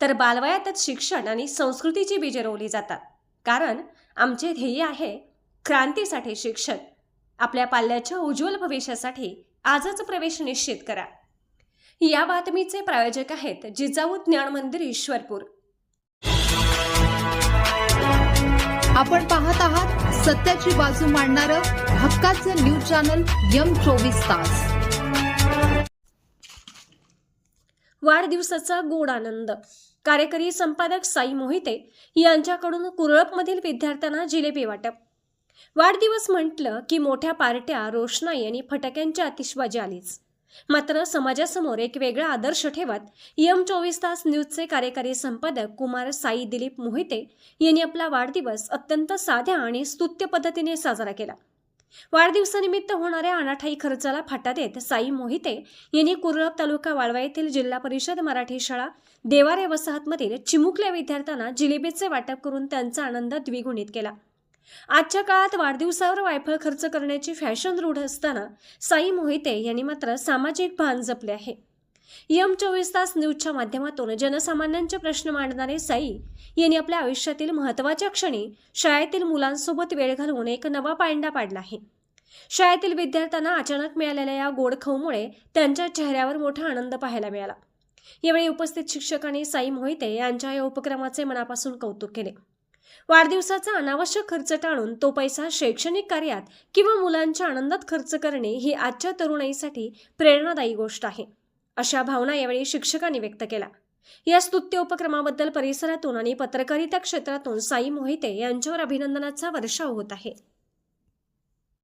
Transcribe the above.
तर बालवयातच शिक्षण आणि संस्कृतीची बीजे रोवली जातात. कारण आमचे ध्येय आहे क्रांतीसाठी शिक्षण. आपल्या पाल्याच्या उज्ज्वल भविष्यासाठी आजच प्रवेश निश्चित करा. या बातमीचे प्रायोजक आहेत जिजाऊ ज्ञान मंदिर ईश्वरपूर. आपण पाहत आहात सत्याची बाजू मांडणारं हक्काचं न्यूज चॅनल यम चोवीस तास. वाढदिवसाचा गोड आनंद. कार्यकारी संपादक साई मोहिते यांच्याकडून कुरळपमधील विद्यार्थ्यांना जिलेबी वाटप. वाढदिवस म्हटलं की मोठ्या पार्ट्या रोषणाई आणि फटाक्यांची आतिषबाजी आलीच. मात्र समाजासमोर एक वेगळा आदर्श ठेवत यम चोवीस तास न्यूजचे कार्यकारी संपादक कुमार साई दिलीप मोहिते यांनी आपला वाढदिवस अत्यंत साध्या आणि स्तुत्य पद्धतीने साजरा केला. वाढदिवसानिमित्त होणाऱ्या अनाठाई खर्चाला फाटा देत साई मोहिते यांनी कुरळप तालुका वाळवा येथील जिल्हा परिषद मराठी शाळा देवारे वसाहतमधील चिमुकल्या विद्यार्थ्यांना जिलेबीचे वाटप करून त्यांचा आनंद द्विगुणित केला. आजच्या काळात वाढदिवसावर वायफळ खर्च करण्याची फॅशन रूढ असताना साई मोहिते यांनी मात्र सामाजिक भान जपले आहे. यम चोवीस तास न्यूजच्या माध्यमातून जनसामान्यांचे प्रश्न मांडणारे साई यांनी आपल्या आयुष्यातील महत्त्वाच्या क्षणी शाळेतील मुलांसोबत वेळ घालवून एक नवा पायंडा पाडला आहे. शाळेतील विद्यार्थ्यांना अचानक मिळालेल्या या गोड खाऊमुळे त्यांच्या चेहऱ्यावर मोठा आनंद पाहायला मिळाला. यावेळी उपस्थित शिक्षकांनी साई मोहिते यांच्या या उपक्रमाचे मनापासून कौतुक केले. वाढदिवसाचा अनावश्यक खर्च टाळून तो पैसा शैक्षणिक कार्यात किंवा मुलांच्या आनंदात खर्च करणे ही आजच्या तरुणाईसाठी प्रेरणादायी गोष्ट आहे. अशा भावना यावेळी शिक्षकांनी व्यक्त केल्या. या स्तुत्य उपक्रमाबद्दल परिसरातून आणि पत्रकारिता क्षेत्रातून साई मोहिते यांच्यावर अभिनंदनाचा वर्षाव होत आहे.